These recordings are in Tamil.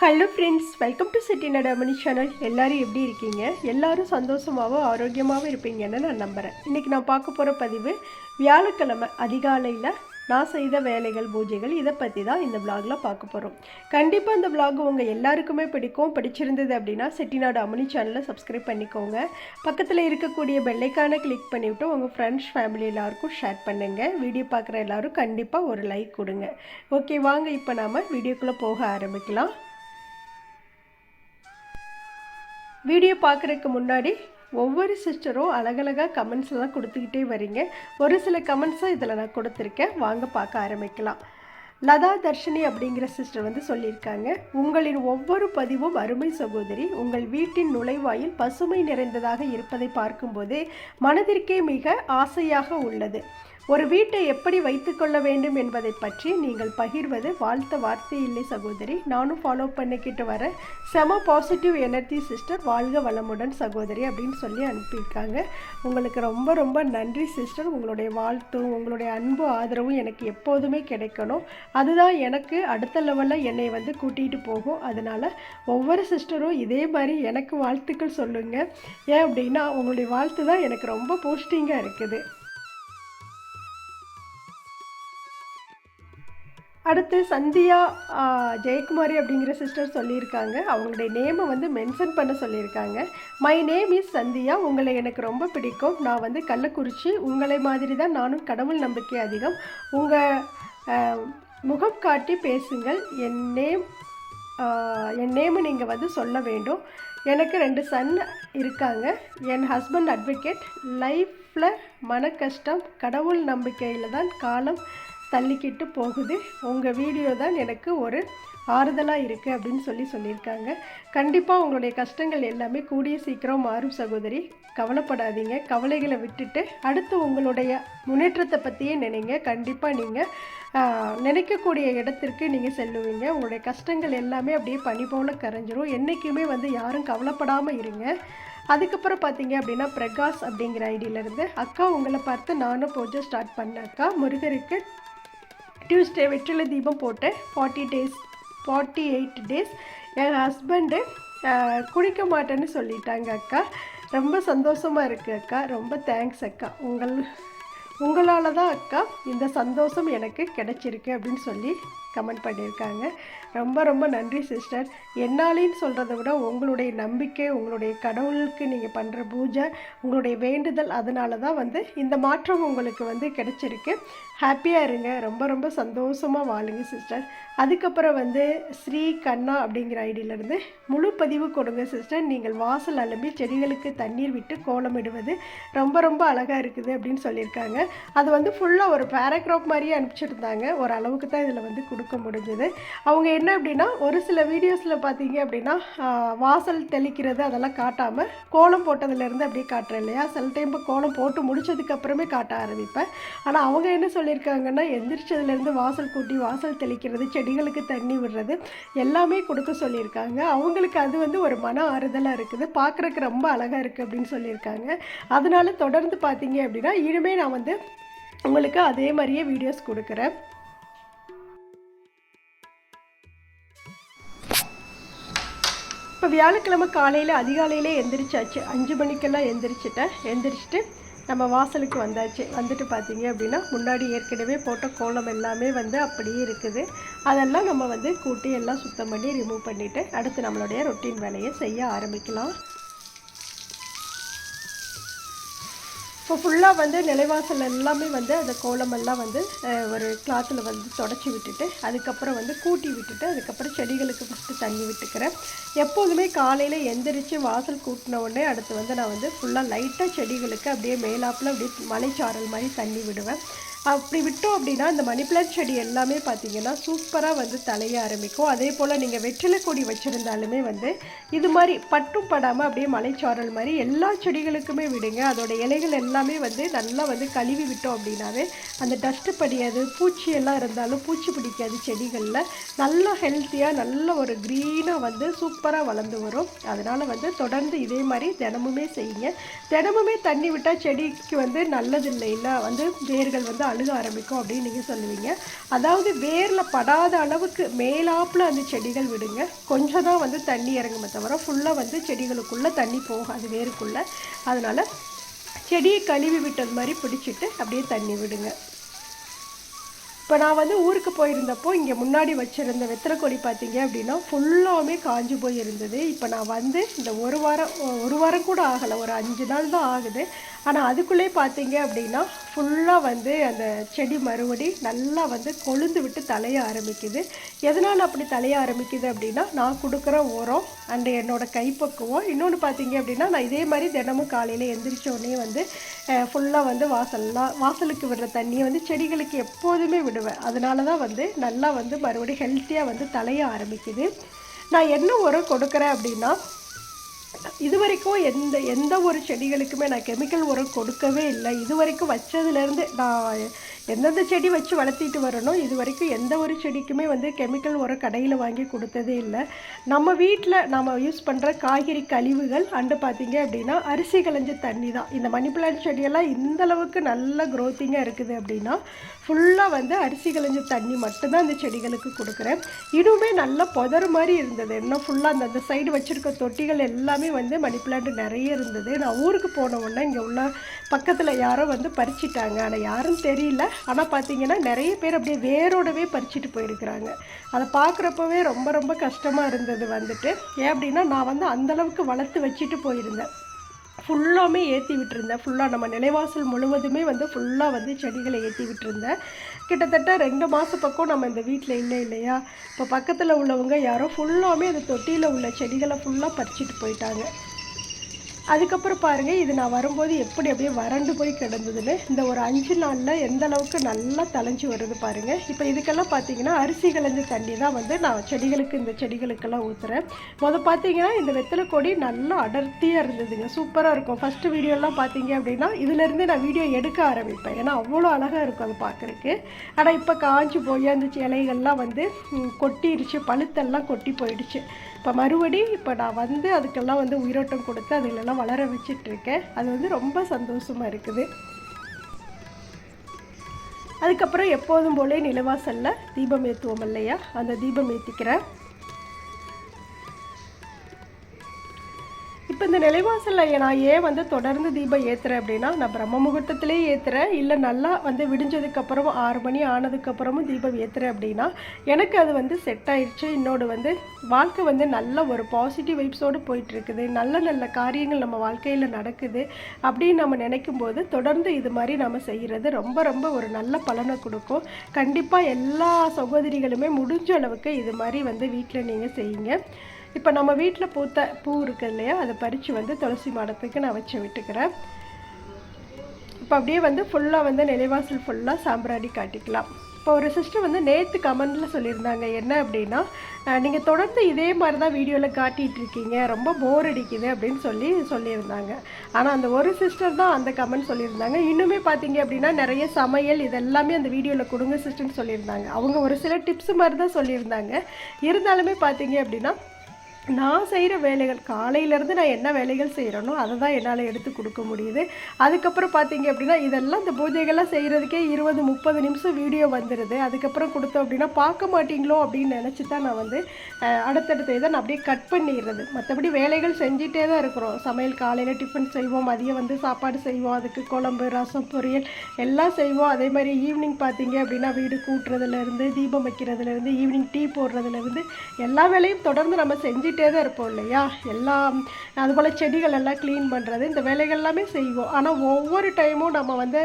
Hello friends welcome to city நடமணி channel எல்லோரும் எப்படி இருக்கீங்க? எல்லாரும் சந்தோஷமாகவும் ஆரோக்கியமாகவும் இருப்பீங்கன்னு நான் நம்புகிறேன் இன்றைக்கி நான் பார்க்க போகிற பதிவு வியாழக்கிழமை அதிகாலையில் நான் செய்த வேலைகள் பூஜைகள் இதை பற்றி தான் இந்த vlogல பார்க்க போகிறோம் கண்டிப்பாக இந்த vlog உங்கள் எல்லாருக்குமே பிடிக்கும். பிடிச்சிருந்தது அப்படின்னா செட்டிநாடு அமனி சேனலை சப்ஸ்கிரைப் பண்ணிக்கோங்க. பக்கத்தில் இருக்கக்கூடிய பெல்லைக்கான கிளிக் பண்ணிவிட்டு உங்கள் ஃப்ரெண்ட்ஸ் ஃபேமிலி எல்லாருக்கும் ஷேர் பண்ணுங்கள் வீடியோ பார்க்குற எல்லாரும் கண்டிப்பாக ஒரு லைக் கொடுங்க. ஓகே வாங்க இப்போ நாம் வீடியோக்குள்ளே போக ஆரம்பிக்கலாம். வீடியோ பார்க்குறதுக்கு முன்னாடி ஒவ்வொரு சிஸ்டரும் அழகழகாக கமெண்ட்ஸ் கொடுத்துக்கிட்டே வரீங்க. ஒரு சில கமெண்ட்ஸும் இதில் நான் கொடுத்துருக்கேன். வாங்க பார்க்க ஆரம்பிக்கலாம். லதா தர்ஷினி அப்படிங்கிற சிஸ்டர் வந்து சொல்லியிருக்காங்க. உங்களின் ஒவ்வொரு பதிவும் அருமை சகோதரி. உங்கள் வீட்டின் நுழைவாயில் பசுமை நிறைந்ததாக இருப்பதை பார்க்கும்போது மனதிற்கே மிக ஆசையாக உள்ளது. ஒரு வீட்டை எப்படி வைத்துக்கொள்ள வேண்டும் என்பதை பற்றி நீங்கள் பகிர்வது வாழ்த்த வார்த்தை இல்லை சகோதரி. நானும் ஃபாலோ பண்ணிக்கிட்டு வரேன். செம பாசிட்டிவ் எனர்ஜி சிஸ்டர் வாழ்க வளமுடன் சகோதரி அப்படின்னு சொல்லி அனுப்பியிருக்காங்க. உங்களுக்கு ரொம்ப ரொம்ப நன்றி சிஸ்டர் உங்களுடைய வாழ்த்தும் உங்களுடைய அன்பு ஆதரவும் எனக்கு எப்போதுமே கிடைக்கணும். அதுதான் எனக்கு அடுத்த லெவலில் என்னை வந்து கூட்டிகிட்டு போகும். அதனால் ஒவ்வொரு சிஸ்டரும் இதே மாதிரி எனக்கு வாழ்த்துக்கள் சொல்லுங்கள் ஏன் அப்படின்னா உங்களுடைய வாழ்த்து தான் எனக்கு ரொம்ப போஸ்டிங்காக இருக்குது. அடுத்து சந்தியா ஜெயக்குமாரி அப்படிங்கிற சிஸ்டர் சொல்லியிருக்காங்க. அவங்களுடைய நேமை வந்து மென்ஷன் பண்ண சொல்லியிருக்காங்க. My name is Sandhya. உங்களை எனக்கு ரொம்ப பிடிக்கும். நான் வந்து கள்ளக்குறிச்சி. உங்களை மாதிரி தான் நானும் கடவுள் நம்பிக்கை அதிகம். உங்கள் முகம் காட்டி பேசுங்கள். என் நேம் என் நேமை நீங்கள் வந்து சொல்ல வேண்டும். எனக்கு ரெண்டு சன் இருக்காங்க. என் ஹஸ்பண்ட் அட்வொகேட் லைஃப்பில் மன கஷ்டம் கடவுள் நம்பிக்கையில் தான் காலம் தள்ளிக்கிட்டு போகுது. உங்கள் வீடியோ தான் எனக்கு ஒரு ஆறுதலாக இருக்குது அப்படின்னு சொல்லி சொல்லியிருக்காங்க. கண்டிப்பாக உங்களுடைய கஷ்டங்கள் எல்லாமே கூடிய சீக்கிரம் மாறும் சகோதரி. கவலைப்படாதீங்க. கவலைகளை விட்டுட்டு அடுத்து உங்களுடைய முன்னேற்றத்தை பற்றியே நினைங்க. கண்டிப்பாக நீங்கள் நினைக்கக்கூடிய இடத்திற்கு நீங்கள் செல்லுவீங்க. உங்களுடைய கஷ்டங்கள் எல்லாமே அப்படியே பனி போல கரைஞ்சிரும். என்றைக்குமே வந்து யாரும் கவலைப்படாமல் இருங்க. அதுக்கப்புறம் பார்த்தீங்க அப்படின்னா பிரகாஷ் அப்படிங்கிற ஐடியிலேருந்து அக்கா உங்களை பார்த்து நானும் பூஜை ஸ்டார்ட் பண்ணேன் அக்கா. முருகருக்கு டியூஸ்டே வெற்றிலை தீபம் போட்டேன் forty days forty eight days என் ஹஸ்பண்டு குடிக்க மாட்டேன்னு சொல்லிட்டாங்க அக்கா. ரொம்ப சந்தோஷமாக இருக்குது அக்கா. ரொம்ப தேங்க்ஸ் அக்கா. உங்கள் உங்களால் தான் அக்கா இந்த சந்தோஷம் எனக்கு கிடச்சிருக்கு அப்படின்னு சொல்லி கமெண்ட் பண்ணியிருக்காங்க. ரொம்ப ரொம்ப நன்றி சிஸ்டர். என்னாலேன்னு சொல்கிறத விட உங்களுடைய நம்பிக்கை உங்களுடைய கடவுளுக்கு நீங்கள் பண்ணுற பூஜை உங்களுடைய வேண்டுதல் அதனால தான் வந்து இந்த மாற்றம் உங்களுக்கு வந்து கிடச்சிருக்கு. ஹாப்பியாக இருங்க. ரொம்ப ரொம்ப சந்தோஷமாக வாழுங்க சிஸ்டர். அதுக்கப்புறம் வந்து ஸ்ரீ கண்ணா அப்படிங்கிற ஐடியிலேருந்து முழு பதிவு கொடுங்க சிஸ்டர். நீங்கள் வாசல் அலம்பி செடிகளுக்கு தண்ணீர் விட்டு கோலமிடுவது ரொம்ப ரொம்ப அழகாக இருக்குது அப்படின்னு சொல்லியிருக்காங்க. அது வந்து ஃபுல்லாக ஒரு பேராகிராஃப் மாதிரியே அனுப்பிச்சிருந்தாங்க. ஒரு அளவுக்கு தான் இதில் வந்து பார்க்க முடிஞ்சது. அவங்க என்ன அப்படின்னா ஒரு சில வீடியோஸில் பார்த்தீங்க அப்படின்னா வாசல் தெளிக்கிறது அதெல்லாம் காட்டாமல் கோலம் போட்டதுலேருந்து அப்படியே காட்டுறேன் இல்லையா? சில டைம் கோலம் போட்டு முடிச்சதுக்கப்புறமே காட்ட ஆரம்பிப்பேன். ஆனால் அவங்க என்ன சொல்லியிருக்காங்கன்னா எந்திரிச்சதுலேருந்து வாசல் கூட்டி வாசல் தெளிக்கிறது செடிகளுக்கு தண்ணி விடுறது எல்லாமே கொடுக்க சொல்லியிருக்காங்க. அவங்களுக்கு அது வந்து ஒரு மன ஆறுதலாக இருக்குது. பார்க்குறக்கு ரொம்ப அழகாக இருக்குது அப்படின்னு சொல்லியிருக்காங்க. அதனால தொடர்ந்து பார்த்தீங்க அப்படின்னா இனிமேல் நான் வந்து உங்களுக்கு அதே மாதிரியே வீடியோஸ் கொடுக்குறேன். இப்போ வியாழக்கிழமை காலையில் அதிகாலையிலே எந்திரிச்சாச்சு. அஞ்சு மணிக்கெல்லாம் எந்திரிச்சிட்டேன். எந்திரிச்சிட்டு நம்ம வாசலுக்கு வந்தாச்சு. வந்துட்டு பார்த்தீங்க அப்படின்னா முன்னாடி ஏற்கனவே போட்ட கோலம் எல்லாமே வந்து அப்படியே இருக்குது. அதெல்லாம் நம்ம வந்து கூட்டி எல்லாம் சுத்தம் பண்ணி ரிமூவ் பண்ணிவிட்டு அடுத்து நம்மளுடைய ரொட்டீன் வேலையை செய்ய ஆரம்பிக்கலாம். இப்போ ஃபுல்லாக வந்து நிலைவாசல் எல்லாமே வந்து அந்த கோலமெல்லாம் வந்து ஒரு கிளாத்தில் வந்து தொடச்சி விட்டுட்டு அதுக்கப்புறம் வந்து கூட்டி விட்டுட்டு அதுக்கப்புறம் செடிகளுக்கு ஃபஸ்ட்டு தண்ணி விட்டுக்கிறேன். எப்போதுமே காலையில் எந்திரிச்சு வாசல் கூட்டின உடனே அடுத்து வந்து நான் வந்து ஃபுல்லாக லைட்டாக செடிகளுக்கு அப்படியே மேலாப்பில் அப்படியே மலைச்சாரல் மாதிரி தண்ணி விடுவேன். அப்படி விட்டோம் அப்படின்னா இந்த மணி பிளான்ட் செடி எல்லாமே பார்த்தீங்கன்னா சூப்பராக வந்து தலைய ஆரம்பிக்கும். அதே போல் நீங்கள் வெற்றிலை கொடி வச்சுருந்தாலுமே வந்து இது மாதிரி பட்டும் படாமல் அப்படியே மலைச்சாரல் மாதிரி எல்லா செடிகளுக்குமே விடுங்க. அதோடய இலைகள் எல்லாமே வந்து நல்லா வந்து கழுவி விட்டோம் அப்படின்னாவே அந்த டஸ்ட்டு படியாது பூச்சி எல்லாம் இருந்தாலும் பூச்சி பிடிக்காது செடிகளில். நல்லா ஹெல்த்தியாக நல்ல ஒரு க்ரீனாக வந்து சூப்பராக வளர்ந்து வரும். அதனால் வந்து தொடர்ந்து இதே மாதிரி தினமுமே செய்யுங்க. தினமுமே தண்ணி விட்டால் செடிக்கு வந்து நல்லதில்லைன்னா வந்து வேர்கள் வந்து அழுக ஆரம்பிக்கும் அப்படின்னு நீங்கள் சொல்லுவீங்க. அதாவது வேரில் படாத அளவுக்கு மேலாப்பில் அந்த செடிகள் விடுங்க. கொஞ்சம் தான் வந்து தண்ணி இறங்குமே தவிர ஃபுல்லாக வந்து செடிகளுக்குள்ளே தண்ணி போகாது வேருக்குள்ளே. அதனால் செடியை கழுவி விட்டது மாதிரி பிடிச்சிட்டு அப்படியே தண்ணி விடுங்க. இப்போ நான் வந்து ஊருக்கு போயிருந்தப்போ இங்கே முன்னாடி வச்சுருந்த வெத்தலை கொடி பார்த்தீங்க அப்படின்னா ஃபுல்லாமே காஞ்சு போய் இருந்தது. இப்போ நான் வந்து இந்த ஒரு வாரம் ஒரு வாரம் கூட ஆகலை ஒரு அஞ்சு நாள் தான் ஆகுது. ஆனால் அதுக்குள்ளே பார்த்தீங்க அப்படின்னா ஃபுல்லாக வந்து அந்த செடி மறுபடி நல்லா வந்து கொழுந்து விட்டு தலைய ஆரம்பிக்குது. எதனால் அப்படி தலைய ஆரம்பிக்குது அப்படின்னா நான் கொடுக்குற உரம் அண்டு என்னோடய கைப்பக்குவம். இன்னொன்று பார்த்தீங்க அப்படின்னா நான் இதே மாதிரி தினமும் காலையில் எந்திரிச்சோடனே வந்து ஃபுல்லாக வந்து வாசல்லாம் வாசலுக்கு விடுற தண்ணியை வந்து செடிகளுக்கு எப்போதுமே விடுவேன் அதனால தான் வந்து நல்லா வந்து மறுபடியும் ஹெல்த்தியாக வந்து தலைய ஆரம்பிக்குது. நான் என்ன உரம் கொடுக்குறேன் அப்படின்னா இது வரைக்கும் எந்த எந்த ஒரு செடிகளுக்குமே நான் கெமிக்கல் உரம் கொடுக்கவே இல்லை. இது வரைக்கும் வச்சதுலேருந்து நான் எந்தெந்த செடி வச்சு வளர்த்திட்டு வரணும் இது வரைக்கும் எந்த ஒரு செடிக்குமே வந்து கெமிக்கல் உரம் கடையில் வாங்கி கொடுத்ததே இல்லை. நம்ம வீட்டில் நம்ம யூஸ் பண்ணுற காய்கறி கழிவுகள் அண்டு பார்த்தீங்க அப்படின்னா அரிசி கலைஞ்ச தண்ணி தான். இந்த மணி பிளான்ட் செடியெல்லாம் இந்தளவுக்கு நல்ல க்ரோத்திங்காக இருக்குது அப்படின்னா ஃபுல்லாக வந்து அரிசி கலைஞ்ச தண்ணி மட்டும்தான் அந்த செடிகளுக்கு கொடுக்குறேன். இன்னுமே நல்லா புதர் மாதிரி இருந்தது. இன்னும் ஃபுல்லாக அந்த அந்த சைடு வச்சுருக்க தொட்டிகள் எல்லாமே வந்து மணி பிளான்ட் நிறைய இருந்தது. நான் ஊருக்கு போன உடனே இங்கே உள்ள பக்கத்தில் யாரோ வந்து பறிச்சிட்டாங்க. ஆனால் யாரும் தெரியல. ஆனால் பார்த்தீங்கன்னா நிறைய பேர் அப்படியே வேரோடவே பறிச்சுட்டு போயிருக்கிறாங்க. அதை பார்க்குறப்பவே ரொம்ப ரொம்ப கஷ்டமாக இருந்தது வந்துட்டு. ஏன் அப்படின்னா நான் வந்து அந்தளவுக்கு வளர்த்து வச்சுட்டு போயிருந்தேன். ஃபுல்லாமே ஏற்றி விட்டுருந்தேன். ஃபுல்லாக நம்ம நிலைவாசல் முழுவதுமே வந்து ஃபுல்லாக வந்து செடிகளை ஏற்றி விட்டுருந்தேன். கிட்டத்தட்ட ரெண்டு மாதம் பக்கம் நம்ம இந்த வீட்டில் இல்லை இல்லையா? இப்போ பக்கத்தில் உள்ளவங்க யாரோ ஃபுல்லாமே அந்த தொட்டியில் உள்ள செடிகளை ஃபுல்லாக பறிச்சுட்டு போயிட்டாங்க. அதுக்கப்புறம் பாருங்கள் இது நான் வரும்போது எப்படி அப்படியே வறண்டு போய் கிடந்ததுன்னு. இந்த ஒரு அஞ்சு நாளில் எந்த அளவுக்கு நல்லா தலைஞ்சு வருது பாருங்கள் இப்போ இதுக்கெல்லாம் பார்த்தீங்கன்னா அரிசி கலைஞ்ச தண்ணி தான் வந்து நான் செடிகளுக்கு இந்த செடிகளுக்கெல்லாம் ஊற்றுறேன் முதல் பார்த்தீங்கன்னா இந்த வெத்தலை கொடி நல்லா அடர்த்தியாக இருந்ததுங்க. சூப்பராக இருக்கும். ஃபஸ்ட்டு வீடியோலாம் பார்த்தீங்க அப்படின்னா இதுலேருந்து நான் வீடியோ எடுக்க ஆரம்பிப்பேன். ஏன்னா அவ்வளோ அழகாக இருக்கும் அது பார்க்குறக்கு ஆனால் இப்போ காஞ்சி போய் அந்த இலைகள்லாம் வந்து கொட்டிடுச்சு பழுத்தெல்லாம் கொட்டி போயிடுச்சு. இப்போ மறுபடி இப்போ நான் வந்து அதுக்கெல்லாம் வந்து உயிரோட்டம் கொடுத்து அதுலெல்லாம் வளர வச்சிட்ருக்கேன். அது வந்து ரொம்ப சந்தோஷமாக இருக்குது. அதுக்கப்புறம் எப்போதும் போலே நிலவாசலில் தீபம் ஏற்றுவோம் இல்லையா? அந்த தீபம் ஏற்றிக்கிறேன் இப்போ இந்த நிலைவாசலில் நான் ஏன் வந்து தொடர்ந்து தீபம் ஏற்றுறேன் அப்படின்னா நான் பிரம்ம முகூர்த்தத்திலே ஏற்றுறேன் இல்லை நல்லா வந்து விடிஞ்சதுக்கப்புறம் ஆறு மணி ஆனதுக்கப்புறமும் தீபம் ஏற்றுறேன் அப்படின்னா எனக்கு அது வந்து செட் ஆயிடுச்சு இன்னோடு வந்து வாழ்க்கை வந்து நல்ல ஒரு பாசிட்டிவ் வைப்ஸோடு போயிட்டுருக்குது. நல்ல நல்ல காரியங்கள் நம்ம வாழ்க்கையில் நடக்குது அப்படின்னு நம்ம நினைக்கும் போது தொடர்ந்து இது மாதிரி நம்ம செய்கிறது ரொம்ப ரொம்ப ஒரு நல்ல பலனை கொடுக்கும். கண்டிப்பாக எல்லா சகோதரிகளுமே முடிஞ்ச அளவுக்கு இது மாதிரி வந்து வீட்டில் நீங்கள் செய்யுங்க. இப்போ நம்ம வீட்டில் பூத்த பூ இருக்குது இல்லையா? அதை பறித்து வந்து துளசி மாடத்துக்கு நான் வச்சு விட்டுக்கிறேன். இப்போ அப்படியே வந்து ஃபுல்லாக வந்து நிலைவாசல் ஃபுல்லாக சாம்பிராணி காட்டிக்கலாம். இப்போ ஒரு சிஸ்டர் வந்து நேற்று கமெண்டில் சொல்லியிருந்தாங்க என்ன அப்படின்னா நீங்கள் தொடர்ந்து இதே மாதிரி தான் வீடியோவில் காட்டிகிட்டு இருக்கீங்க ரொம்ப போர் அடிக்குது அப்படின்னு சொல்லி சொல்லியிருந்தாங்க. ஆனால் அந்த ஒரு சிஸ்டர் தான் அந்த கமெண்ட் சொல்லியிருந்தாங்க. இன்னுமே பார்த்தீங்க அப்படின்னா நிறைய சமையல் இதெல்லாமே அந்த வீடியோவில் கொடுங்க சிஸ்டர்னு சொல்லியிருந்தாங்க. அவங்க ஒரு சில டிப்ஸ் மாதிரி தான் சொல்லியிருந்தாங்க. இருந்தாலுமே பார்த்தீங்க அப்படின்னா நான் செய்கிற வேலைகள் காலையிலேருந்து நான் என்ன வேலைகள் செய்கிறேனோ அதை தான் என்னால் எடுத்து கொடுக்க முடியுது. அதுக்கப்புறம் பார்த்தீங்க அப்படின்னா இதெல்லாம் இந்த பூஜைகள்லாம் செய்கிறதுக்கே இருபது முப்பது நிமிஷம் வீடியோ வந்துடுது. அதுக்கப்புறம் கொடுத்தோம் அப்படின்னா பார்க்க மாட்டிங்களோ அப்படின்னு நினச்சி தான் நான் வந்து அடுத்தடுத்த இதை நான் அப்படியே கட் பண்ணிடுறது. மற்றபடி வேலைகள் செஞ்சிட்டே தான் இருக்கிறோம். சமையல் காலையில் டிஃபன் செய்வோம் மதியம் வந்து சாப்பாடு செய்வோம் அதுக்கு குழம்பு ரசம் பொரியல் எல்லாம் செய்வோம். அதே மாதிரி ஈவினிங் பார்த்தீங்க அப்படின்னா வீடு கூட்டுறதுலேருந்து தீபம் வைக்கிறதுலேருந்து ஈவினிங் டீ போடுறதுலேருந்து எல்லா வேலையும் தொடர்ந்து நம்ம செஞ்சுட்டு செஞ்சுட்டே தான் இருப்போம் இல்லையா? எல்லாம் அதுபோல் செடிகள் எல்லாம் க்ளீன் பண்ணுறது இந்த வேலைகள் எல்லாமே செய்வோம். ஆனால் ஒவ்வொரு டைமும் நம்ம வந்து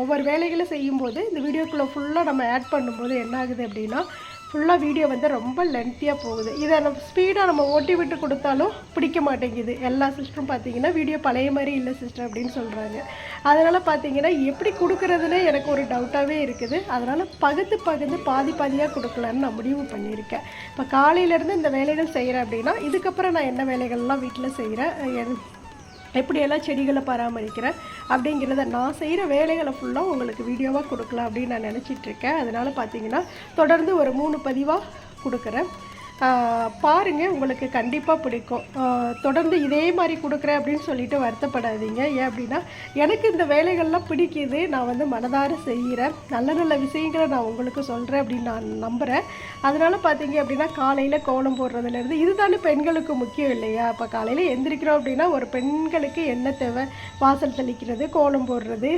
ஒவ்வொரு வேலைகளை செய்யும்போது இந்த வீடியோக்குள்ளே ஃபுல்லாக நம்ம ஆட் பண்ணும்போது என்ன ஆகுது அப்படின்னா ஃபுல்லாக வீடியோ வந்து ரொம்ப லென்த்தியாக போகுது. இதை நம்ம ஸ்பீடாக நம்ம ஓட்டி விட்டு கொடுத்தாலும் பிடிக்க மாட்டேங்குது. எல்லா சிஸ்டரும் பார்த்தீங்கன்னா வீடியோ பழைய மாதிரி இல்லை சிஸ்டர் அப்படின்னு சொல்கிறாங்க அதனால் பார்த்தீங்கன்னா எப்படி கொடுக்குறதுனே எனக்கு ஒரு டவுட்டாகவே இருக்குது. அதனால் பகுத்து பகுந்து பாதி பாதியாக கொடுக்கலான்னு நான் முடிவு பண்ணியிருக்கேன். இப்போ காலையிலேருந்து இந்த வேலைகள் செய்கிறேன் அப்படின்னா இதுக்கப்புறம் நான் என்ன வேலைகள்லாம் வீட்டில் செய்கிறேன் எப்படியெல்லாம் செடிகளை பராமரிக்கிறேன் அப்படிங்கிறத நான் செய்கிற வேலைகளை ஃபுல்லாக உங்களுக்கு வீடியோவாக கொடுக்கலாம் அப்படின்னு நான் நினச்சிட்ருக்கேன் அதனால் பார்த்தீங்கன்னா தொடர்ந்து ஒரு மூணு பதிவாக கொடுக்குறேன். பாருங்கள் உங்களுக்கு கண்டிப்பாக பிடிக்கும். தொடர்ந்து இதே மாதிரி கொடுக்குறேன் அப்படின்னு சொல்லிட்டு வருத்தப்படாதீங்க. ஏன் அப்படின்னா எனக்கு இந்த வேலைகள்லாம் பிடிக்குது. நான் வந்து மனதார செய்கிறேன். நல்ல நல்ல விஷயங்களை நான் உங்களுக்கு சொல்கிறேன் அப்படின்னு நான் நம்புகிறேன் அதனால் பார்த்தீங்க அப்படின்னா காலையில் கோலம் போடுறதுலேருந்து இதுதானே பெண்களுக்கு முக்கியம் இல்லையா? இப்போ காலையில் எந்திரிக்கிறோம் அப்படின்னா ஒரு பெண்களுக்கு என்ன தேவை? வாசல் தெளிக்கிறது கோலம் போடுறது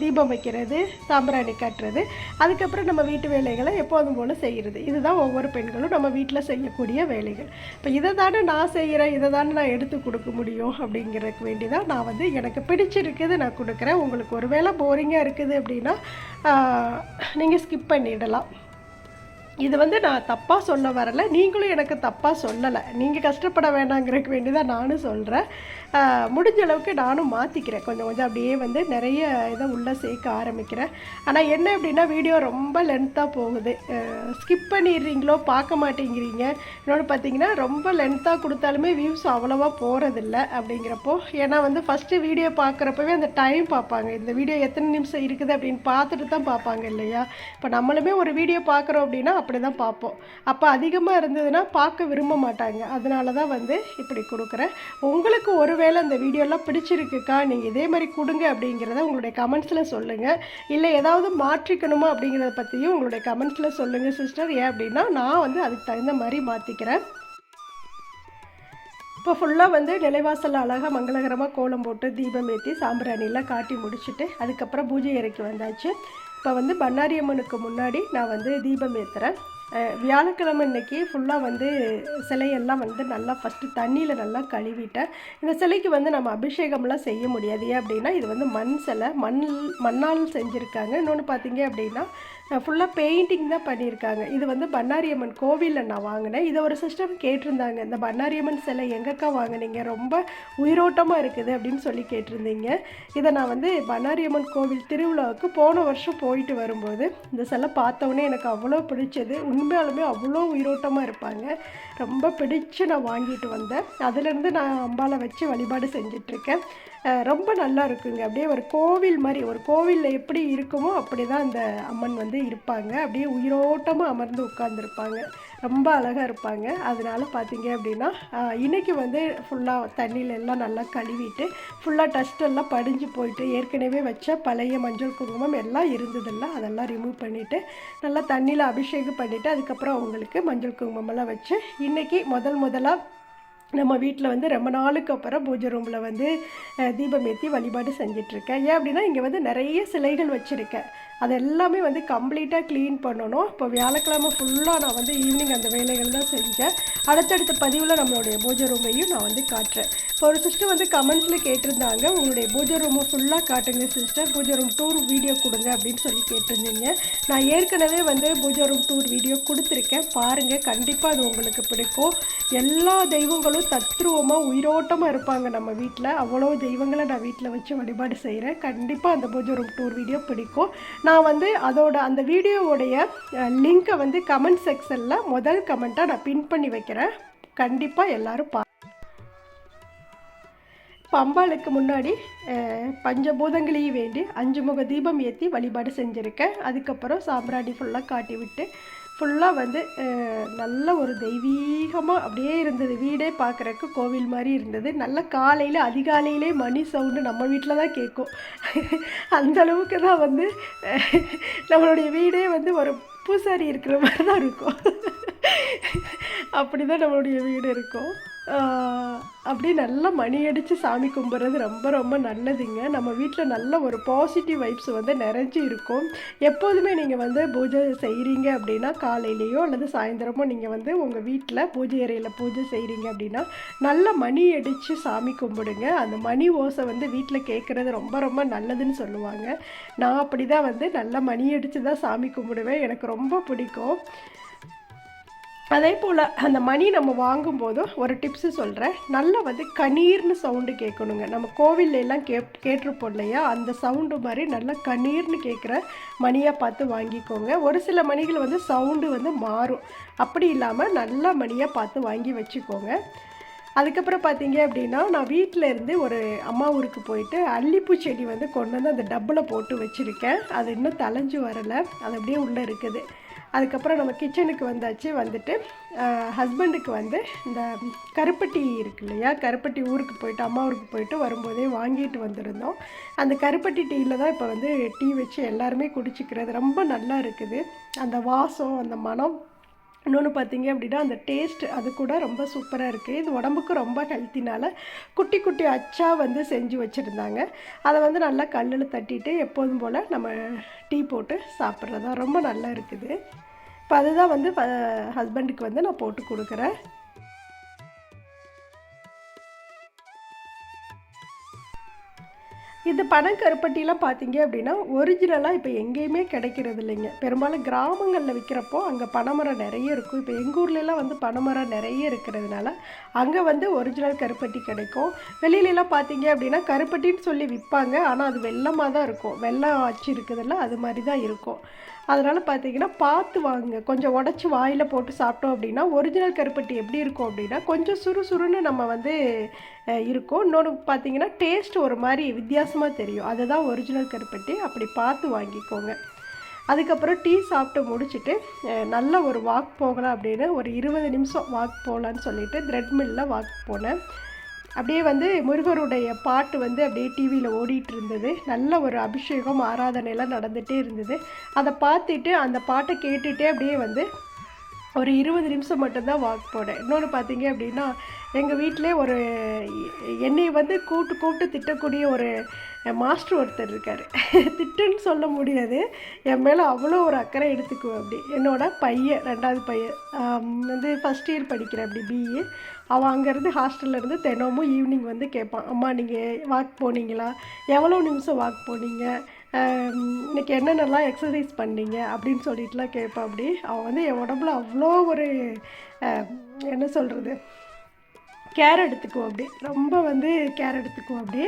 தீபம் வைக்கிறது சாம்பிராணி கட்டுறது. அதுக்கப்புறம் நம்ம வீட்டு வேலைகளை எப்போதும் போல் செய்கிறது. இதுதான் ஒவ்வொரு பெண்களும் நம்ம வீட்டில் செய்யக்கூடிய வேலைகள். இப்போ இதை தானே நான் செய்கிறேன் இதை தானே நான் எடுத்து கொடுக்க முடியும் அப்படிங்கிறதுக்கு வேண்டி தான் நான் வந்து எனக்கு பிடிச்சிருக்குது நான் கொடுக்குறேன். உங்களுக்கு ஒரு வேளை போரிங்காக இருக்குது அப்படின்னா நீங்கள் ஸ்கிப் பண்ணிடலாம். இது வந்து நான் தப்பாக சொல்ல வரல. நீங்களும் எனக்கு தப்பாக சொல்லலை. நீங்கள் கஷ்டப்பட வேண்டாங்கிறதுக்கு வேண்டி தான் நானும் சொல்கிறேன் முடிஞ்ச அளவுக்கு நானும் மாற்றிக்கிறேன் கொஞ்சம் கொஞ்சம் அப்படியே வந்து நிறைய இதை உள்ளே சேர்க்க ஆரம்பிக்கிறேன். ஆனால் என்ன அப்படின்னா வீடியோ ரொம்ப லென்த்தாக போகுது. ஸ்கிப் பண்ணிடுறீங்களோ பார்க்க மாட்டேங்கிறீங்க. இன்னொன்று பார்த்தீங்கன்னா ரொம்ப லென்த்தாக கொடுத்தாலுமே வியூஸ் அவ்வளோவா போகிறதில்ல அப்படிங்கிறப்போ ஏன்னா வந்து ஃபஸ்ட்டு வீடியோ பார்க்குறப்பவே அந்த டைம் பார்ப்பாங்க. இந்த வீடியோ எத்தனை நிமிஷம் இருக்குது அப்படின்னு பார்த்துட்டு தான் பார்ப்பாங்க இல்லையா? இப்போ நம்மளுமே ஒரு வீடியோ பார்க்குறோம் அப்படின்னா அப்படி தான் பார்ப்போம். அப்போ அதிகமாக இருந்ததுன்னா பார்க்க விரும்ப மாட்டாங்க. அதனால தான் வந்து இப்படி கொடுக்குறேன். உங்களுக்கு ஒருவேளை இந்த வீடியோலாம் பிடிச்சிருக்குக்கா? நீங்கள் இதே மாதிரி கொடுங்க அப்படிங்கிறத உங்களுடைய கமெண்ட்ஸில் சொல்லுங்கள் இல்லை ஏதாவது மாற்றிக்கணுமா அப்படிங்கிறத பற்றியும் உங்களுடைய கமெண்ட்ஸில் சொல்லுங்கள் சிஸ்டர் ஏன் அப்படின்னா நான் வந்து அதுக்கு தகுந்த மாதிரி மாற்றிக்கிறேன் இப்போ ஃபுல்லாக வந்து நிலைவாசல் அழகாக மங்களகரமாக கோலம் போட்டு தீபம் ஏற்றி சாம்பிராணிலாம் காட்டி முடிச்சுட்டு அதுக்கப்புறம் பூஜை இறக்கி வந்தாச்சு. இப்போ வந்து பண்ணாரி அம்மனுக்கு முன்னாடி நான் வந்து தீபம் ஏற்றுறேன் வியாழக்கிழமை இன்றைக்கி ஃபுல்லாக வந்து சிலையெல்லாம் வந்து நல்லா ஃபஸ்ட்டு தண்ணியில் நல்லா கழுவிட்டேன். இந்த சிலைக்கு வந்து நம்ம அபிஷேகம்லாம் செய்ய முடியாது. ஏன் அப்படின்னா இது வந்து மண் சிலை மண் மண்ணால் செஞ்சுருக்காங்க. இன்னொன்று பார்த்தீங்க அப்படின்னா ஃபுல்லாக பெயிண்டிங் தான் பண்ணியிருக்காங்க. இது வந்து பன்னாரியம்மன் கோவிலில் நான் வாங்கினேன். இதை ஒரு சிஸ்டம் கேட்டிருந்தாங்க. இந்த பன்னாரியம்மன் சிலை எங்கக்கா வாங்கினீங்க? ரொம்ப உயிரோட்டமாக இருக்குது அப்படின்னு சொல்லி கேட்டிருந்தீங்க. இதை நான் வந்து பன்னாரியம்மன் கோவில் திருவிழாவுக்கு போன வருஷம் போயிட்டு வரும்போது இந்த சிலை பார்த்தோன்னே எனக்கு அவ்வளோ பிடிச்சது. உண்மையாலுமே அவ்வளோ உயிரோட்டமாக இருப்பாங்க. ரொம்ப பிடிச்சு நான் வாங்கிட்டு வந்தேன். அதுலேருந்து நான் அம்பாலை வச்சு வழிபாடு செஞ்சிட்ருக்கேன். ரொம்ப நல்லா இருக்குங்க. அப்படியே ஒரு கோவில் மாதிரி ஒரு கோவிலில் எப்படி இருக்குமோ அப்படி தான் அந்த அம்மன் வந்து இருப்பாங்க. அப்படியே உயிரோட்டமாக அமர்ந்து உட்காந்துருப்பாங்க ரொம்ப அழகாக இருப்பாங்க. அதனால் பார்த்தீங்க அப்படின்னா இன்றைக்கி வந்து ஃபுல்லாக தண்ணியில எல்லாம் நல்லா கழுவிட்டு ஃபுல்லாக டஸ்ட்டெல்லாம் படிஞ்சு போயிட்டு ஏற்கனவே வச்ச பழைய மஞ்சள் குங்குமம் எல்லாம் இருந்ததில்ல அதெல்லாம் ரிமூவ் பண்ணிவிட்டு நல்லா தண்ணியில் அபிஷேகம் பண்ணிவிட்டு அதுக்கப்புறம் அவங்களுக்கு மஞ்சள் குங்குமமெல்லாம் வச்சு இன்றைக்கி முதல் முதலாக நம்ம வீட்டில் வந்து ரொம்ப நாளுக்கு அப்புறம் பூஜை ரூமில் வந்து தீபம் ஏற்றி வழிபாடு செஞ்சிட்ருக்கேன் ஏன் அப்படின்னா இங்கே வந்து நிறைய சிலைகள் வச்சுருக்கேன். அது எல்லாமே வந்து கம்ப்ளீட்டாக க்ளீன் பண்ணணும். இப்போ வியாழக்கிழமை ஃபுல்லாக நான் வந்து ஈவினிங் அந்த வேலைகள் தான் செஞ்சேன். அடுத்தடுத்த பதிவில் நம்மளுடைய பூஜை ரூமையும் நான் வந்து காட்டுறேன். ஒரு சிஸ்டர் வந்து கமெண்ட்ஸில் கேட்டிருந்தாங்க. உங்களுடைய பூஜை ரூமை ஃபுல்லாக காட்டுங்க சிஸ்டர் பூஜை ரூம் டூர் வீடியோ கொடுங்க அப்படின்னு சொல்லி கேட்டிருந்தீங்க. நான் ஏற்கனவே வந்து பூஜை ரூம் டூர் வீடியோ கொடுத்துருக்கேன். பாருங்கள் கண்டிப்பாக அது உங்களுக்கு பிடிக்கும். எல்லா தெய்வங்களும் தத்ரூபமாக உயிரோட்டமாக இருப்பாங்க நம்ம வீட்டில் அவ்வளோ தெய்வங்களை நான் வீட்டில் வச்சு வழிபாடு செய்கிறேன் கண்டிப்பாக அந்த பூஜை ரூம் டூர் வீடியோ பிடிக்கும். நான் வந்து அதோட அந்த வீடியோவுடைய லிங்க்கை வந்து கமெண்ட் செக்ஷனில் முதல் கமெண்ட்டாக நான் பின் பண்ணி வைக்கிறேன். கண்டிப்பாக எல்லாரும் பா பம்பாளுக்கு முன்னாடி பஞ்சபூதங்களையும் வேண்டி அஞ்சு முக தீபம் ஏற்றி வழிபாடு செஞ்சுருக்கேன். அதுக்கப்புறம் சாம்பிராணி ஃபுல்லாக காட்டி விட்டு ஃபுல்லாக வந்து நல்ல ஒரு தெய்வீகமாக அப்படியே இருந்தது. வீடே பார்க்குறக்கு கோவில் மாதிரி இருந்தது. நல்ல காலையில் அதிகாலையிலே மணி சவுண்டு நம்ம வீட்டில் தான் கேட்கும். அந்த அளவுக்கு தான் வந்து நம்மளுடைய வீடே வந்து ஒரு பூசாரி இருக்கிற மாதிரி தான் இருக்கும். அப்படி தான் நம்மளுடைய வீடு இருக்கும். அப்படியே நல்லா மணி அடித்து சாமி கும்பிட்றது ரொம்ப ரொம்ப நல்லதுங்க. நம்ம வீட்டில் நல்ல ஒரு பாசிட்டிவ் வைப்ஸ் வந்து நிறைஞ்சு இருக்கும். எப்போதுமே நீங்கள் வந்து பூஜை செய்கிறீங்க அப்படின்னா காலையிலேயோ அல்லது சாயந்தரமோ நீங்கள் வந்து உங்கள் வீட்டில் பூஜை அறையில் பூஜை செய்கிறீங்க அப்படின்னா நல்ல மணி அடித்து சாமி கும்பிடுங்க. அந்த மணி ஓசை வந்து வீட்டில் கேட்குறது ரொம்ப ரொம்ப நல்லதுன்னு சொல்லுவாங்க. நான் அப்படி தான் வந்து நல்ல மணி அடித்து தான் சாமி கும்பிடுவேன். எனக்கு ரொம்ப பிடிக்கும். அதே போல் அந்த மணி நம்ம வாங்கும்போதும் ஒரு டிப்ஸு சொல்கிறேன் நல்லா வந்து கணீர்னு சவுண்டு கேட்கணுங்க. நம்ம கோவில்லாம் கே கேட்டிருப்போம் இல்லையா? அந்த சவுண்டு மாதிரி நல்லா கணீர்னு கேட்குற மணியாக பார்த்து வாங்கிக்கோங்க. ஒரு சில மணிகள் வந்து சவுண்டு வந்து மாறும். அப்படி இல்லாமல் நல்ல மணியாக பார்த்து வாங்கி வச்சுக்கோங்க. அதுக்கப்புறம் பார்த்தீங்க அப்படின்னா நான் வீட்டில் இருந்து ஒரு அம்மா ஊருக்கு போயிட்டு அல்லிப்பூ செடி வந்து கொண்டு வந்து அந்த டப்பில் போட்டு வச்சுருக்கேன். அது இன்னும் தலைஞ்சு வரலை. அது அப்படியே உள்ளே இருக்குது. அதுக்கப்புறம் நம்ம கிச்சனுக்கு வந்தாச்சு வந்துட்டு ஹஸ்பண்டுக்கு வந்து இந்த கருப்பட்டி இருக்கு இல்லையா கருப்பட்டி ஊருக்கு போயிட்டு அம்மா ஊருக்கு போயிட்டு வரும்போதே வாங்கிட்டு வந்திருந்தோம். அந்த கருப்பட்டி டீயில் தான் இப்போ வந்து டீ வச்சு எல்லாருமே குடிச்சிக்கிறது. ரொம்ப நல்லா இருக்குது. அந்த வாசம் அந்த மனம் இன்னொன்று பார்த்தீங்க அப்படின்னா அந்த டேஸ்ட் அது கூட ரொம்ப சூப்பராக இருக்குது இது உடம்புக்கு ரொம்ப ஹெல்த்தினால் குட்டி குட்டி அச்சா வந்து செஞ்சு வச்சுருந்தாங்க. அதை வந்து நல்லா கல்லில் தட்டிட்டு எப்போதும் போல் நம்ம டீ போட்டு சாப்பிட்றது தான் ரொம்ப நல்லா இருக்குது. இப்போ அதுதான் வந்து ஹஸ்பண்டுக்கு வந்து நான் போட்டு கொடுக்குறேன். இந்த பனங்கருப்பட்டிலாம் பார்த்தீங்க அப்படின்னா ஒரிஜினலாக இப்போ எங்கேயுமே கிடைக்கிறது இல்லைங்க. பெரும்பாலும் கிராமங்களில் விற்கிறப்போ அங்கே பனைமரம் நிறைய இருக்கும். இப்போ எங்கள் ஊர்லலாம் வந்து பனைமரம் நிறைய இருக்கிறதுனால அங்கே வந்து ஒரிஜினல் கருப்பட்டி கிடைக்கும். வெளியிலலாம் பார்த்தீங்க அப்படின்னா கருப்பட்டின்னு சொல்லி விற்பாங்க. ஆனால் அது வெள்ளமாக தான் இருக்கும். வெள்ளம் ஆச்சு இருக்குதுல்ல அது மாதிரி தான் இருக்கும். அதனால் பார்த்தீங்கன்னா பார்த்து வாங்க. கொஞ்சம் உடச்சி வாயில் போட்டு சாப்பிட்டோம் அப்படின்னா ஒரிஜினல் கருப்பட்டி எப்படி இருக்கும் அப்படின்னா கொஞ்சம் சுறுசுறுன்னு நம்ம வந்து இருக்கும். இன்னொன்று பார்த்தீங்கன்னா டேஸ்ட் ஒரு மாதிரி வித்தியாசமாக தெரியும். அதுதான் ஒரிஜினல் கருப்பட்டி. அப்படி பார்த்து வாங்கிக்கோங்க. அதுக்கப்புறம் டீ சாப்பிட்டு முடிச்சுட்டு நல்ல ஒரு வாக் போகலாம் அப்படின்னு ஒரு இருபது நிமிஷம் வாக் போகலான்னு சொல்லிட்டு த்ரெட்மில்லில் வாக் போனேன். அப்படியே வந்து முருகருடைய பாட்டு வந்து அப்படியே டிவியில் ஓடிட்டு இருந்தது நல்ல ஒரு அபிஷேகம் ஆராதனைலாம் நடந்துகிட்டே இருந்தது. அதை பார்த்துட்டு அந்த பாட்டை கேட்டுகிட்டே அப்படியே வந்து ஒரு இருபது நிமிஷம் மட்டும்தான் வாக் போனேன். இன்னொன்று பார்த்தீங்க அப்படின்னா எங்கள் வீட்டிலே ஒரு என்னை வந்து கூப்பிட்டு கூப்பிட்டு திட்டக்கூடிய ஒரு மாஸ்டர் ஒருத்தர் இருக்கார். திட்டுன்னு சொல்ல முடியாது. என் மேலே அவ்வளோ ஒரு அக்கறை எடுத்துக்குவேன் அப்படி. என்னோட பையன் ரெண்டாவது பையன். வந்து ஃபஸ்ட் இயர் படிக்கிறேன் அப்படி பிஇ அவன் அங்கேருந்து ஹாஸ்டல்ல இருந்து தினமும் ஈவினிங் வந்து கேட்பான் அம்மா நீங்கள் வாக் போனீங்களா? எவ்வளோ நிமிஷம் வாக் போனீங்க? இன்னைக்கு என்னென்னலாம் எக்ஸசைஸ் பண்ணீங்க? அப்படின்னு சொல்லிட்டுலாம் கேட்பான். அப்படி அவன் வந்து என் உடம்புல அவ்வளோ ஒரு என்ன சொல்கிறது கேர் எடுத்துக்குவோம் அப்படி. ரொம்ப வந்து கேர் எடுத்துக்குவோம் அப்படி.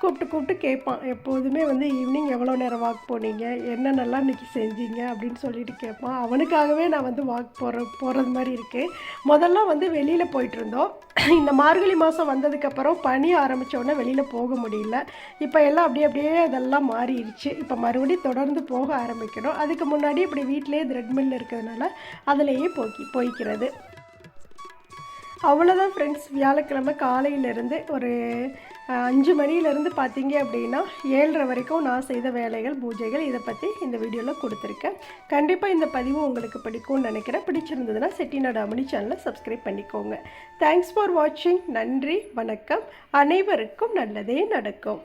கூப்பிட்டு கூப்பிட்டு கேட்பான் எப்போதுமே வந்து ஈவினிங் எவ்வளோ நேரம் வாக் போனீங்க? என்னென்னலாம் இன்றைக்கி செஞ்சீங்க? அப்படின்னு சொல்லிட்டு கேட்பான். அவனுக்காகவே நான் வந்து வாக் போகிற போகிறது மாதிரி இருக்குது முதல்ல வந்து வெளியில் போயிட்டு இருந்தோம். இந்த மார்கழி மாதம் வந்ததுக்கப்புறம் பனி ஆரம்பித்தோடனே வெளியில் போக முடியல. இப்போ எல்லாம் அப்படியே அப்படியே அதெல்லாம் மாறிடுச்சு. இப்போ மறுபடியும் தொடர்ந்து போக ஆரம்பிக்கணும். அதுக்கு முன்னாடி இப்படி வீட்டிலேயே த்ரெட் மில் இருக்கிறதுனால அதிலேயே போக்கி போய்க்கிறது. அவ்வளோதான் ஃப்ரெண்ட்ஸ் வியாழக்கிழமை காலையிலேருந்து ஒரு அஞ்சு மணியிலேருந்து பார்த்தீங்க அப்படின்னா ஏழரை வரைக்கும் நான் செய்த வேலைகள் பூஜைகள் இதை பற்றி இந்த வீடியோவில் கொடுத்துருக்கேன். கண்டிப்பாக இந்த பதிவு உங்களுக்கு பிடிக்கும்னு நினைக்கிறேன். பிடிச்சிருந்ததுன்னா செட்டிநாடு அமணி சேனலை சப்ஸ்கிரைப் பண்ணிக்கோங்க. தேங்க்ஸ் ஃபார் வாட்சிங் நன்றி வணக்கம். அனைவருக்கும் நல்லதே நடக்கும்.